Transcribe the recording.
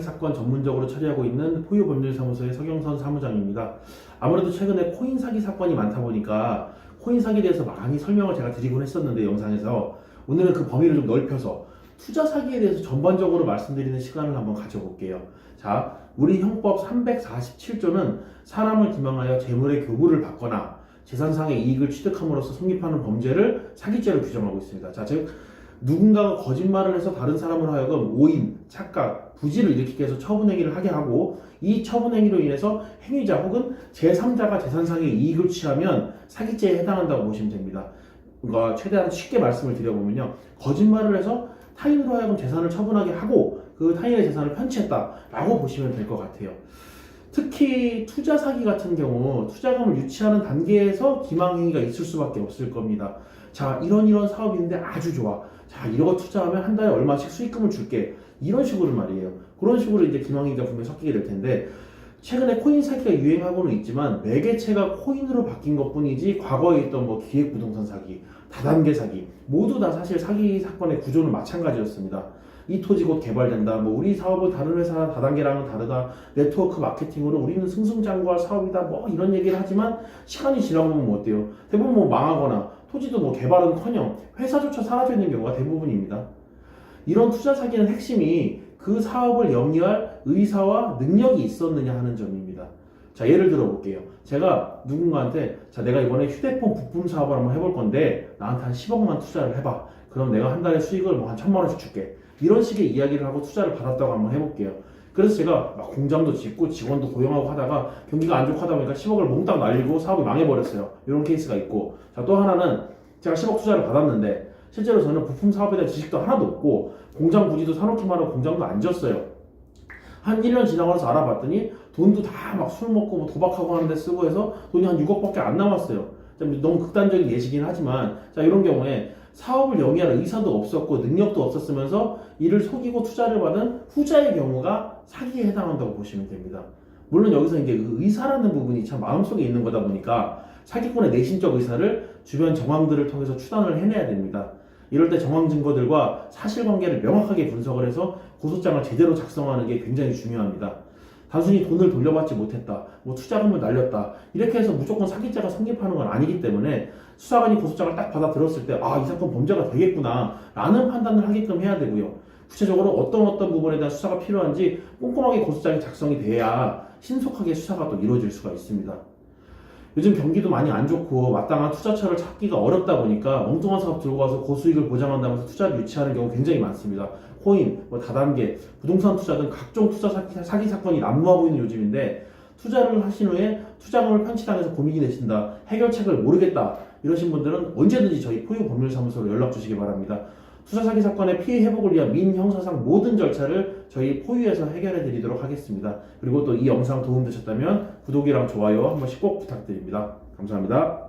사건 전문적으로 처리하고 있는 포유법률사무소의 서경선 사무장입니다. 아무래도 최근에 코인 사기 사건이 많다 보니까 코인 사기에 대해서 많이 설명을 제가 드리곤 했었는데 영상에서 오늘은 그 범위를 좀 넓혀서 투자 사기에 대해서 전반적으로 말씀드리는 시간을 한번 가져볼게요. 자, 우리 형법 347조는 사람을 기망하여 재물의 교부를 받거나 재산상의 이익을 취득함으로써 성립하는 범죄를 사기죄로 규정하고 있습니다. 자, 즉 누군가가 거짓말을 해서 다른 사람을 하여금 오인, 착각, 부지를 일으키게 해서 처분행위를 하게 하고 이 처분행위로 인해서 행위자 혹은 제3자가 재산상의 이익을 취하면 사기죄에 해당한다고 보시면 됩니다. 그러니까 최대한 쉽게 말씀을 드려보면요. 거짓말을 해서 타인으로 하여금 재산을 처분하게 하고 그 타인의 재산을 편취했다라고 보시면 될 것 같아요. 특히 투자 사기 같은 경우 투자금을 유치하는 단계에서 기망행위가 있을 수밖에 없을 겁니다. 자, 이런 이런 사업이 있는데 아주 좋아. 자, 이거 투자하면 한 달에 얼마씩 수익금을 줄게. 이런 식으로 말이에요. 그런 식으로 이제 기망행위가 분명히 섞이게 될 텐데 최근에 코인 사기가 유행하고는 있지만 매개체가 코인으로 바뀐 것뿐이지 과거에 있던 뭐 기획 부동산 사기, 다단계 사기 모두 다 사실 사기 사건의 구조는 마찬가지였습니다. 이 토지 곧 개발된다. 뭐 우리 사업은 다른 회사 다단계랑은 다르다. 네트워크 마케팅으로 우리는 승승장구할 사업이다. 뭐 이런 얘기를 하지만 시간이 지나고 보면 뭐 어때요? 대부분 뭐 망하거나 토지도 뭐 개발은커녕 회사조차 사라져 있는 경우가 대부분입니다. 이런 투자 사기는 핵심이 그 사업을 영위할 의사와 능력이 있었느냐 하는 점입니다. 자, 예를 들어 볼게요. 제가 누군가한테, 자, 내가 이번에 휴대폰 부품 사업을 한번 해볼 건데, 나한테 한 10억만 투자를 해봐. 그럼 내가 한 달에 수익을 뭐 한 천만 원씩 줄게. 이런 식의 이야기를 하고 투자를 받았다고 한번 해볼게요. 그래서 제가 막 공장도 짓고 직원도 고용하고 하다가 경기가 안 좋고 하다 보니까 10억을 몽땅 날리고 사업이 망해버렸어요. 이런 케이스가 있고. 자, 또 하나는 제가 10억 투자를 받았는데, 실제로 저는 부품 사업에 대한 지식도 하나도 없고 공장 부지도 사놓기만 하고 공장도 안 졌어요. 한 1년 지나고 나서 알아봤더니 돈도 다 막 술 먹고 뭐 도박하고 하는데 쓰고 해서 돈이 한 6억밖에 안 남았어요. 좀 너무 극단적인 예시긴 하지만 자 이런 경우에 사업을 영위할 의사도 없었고 능력도 없었으면서 이를 속이고 투자를 받은 후자의 경우가 사기에 해당한다고 보시면 됩니다. 물론 여기서 이제 그 의사라는 부분이 참 마음속에 있는 거다 보니까 사기꾼의 내신적 의사를 주변 정황들을 통해서 추단을 해내야 됩니다. 이럴 때 정황 증거들과 사실관계를 명확하게 분석을 해서 고소장을 제대로 작성하는 게 굉장히 중요합니다. 단순히 돈을 돌려받지 못했다, 뭐 투자금을 날렸다 이렇게 해서 무조건 사기죄가 성립하는 건 아니기 때문에 수사관이 고소장을 딱 받아 들었을 때 아 이 사건 범죄가 되겠구나라는 판단을 하게끔 해야 되고요. 구체적으로 어떤 어떤 부분에 대한 수사가 필요한지 꼼꼼하게 고소장이 작성이 돼야 신속하게 수사가 또 이루어질 수가 있습니다. 요즘 경기도 많이 안 좋고 마땅한 투자처를 찾기가 어렵다 보니까 엉뚱한 사업 들고 와서 고수익을 보장한다면서 투자를 유치하는 경우 굉장히 많습니다. 코인, 뭐 다단계, 부동산 투자 등 각종 투자 사기, 사기 사건이 난무하고 있는 요즘인데 투자를 하신 후에 투자금을 편취당해서 고민이 되신다, 해결책을 모르겠다 이러신 분들은 언제든지 저희 포유 법률사무소로 연락 주시기 바랍니다. 투자 사기 사건의 피해 회복을 위한 민형사상 모든 절차를 저희 포유에서 해결해 드리도록 하겠습니다. 그리고 또 이 영상 도움 되셨다면 구독이랑 좋아요 한 번씩 꼭 부탁드립니다. 감사합니다.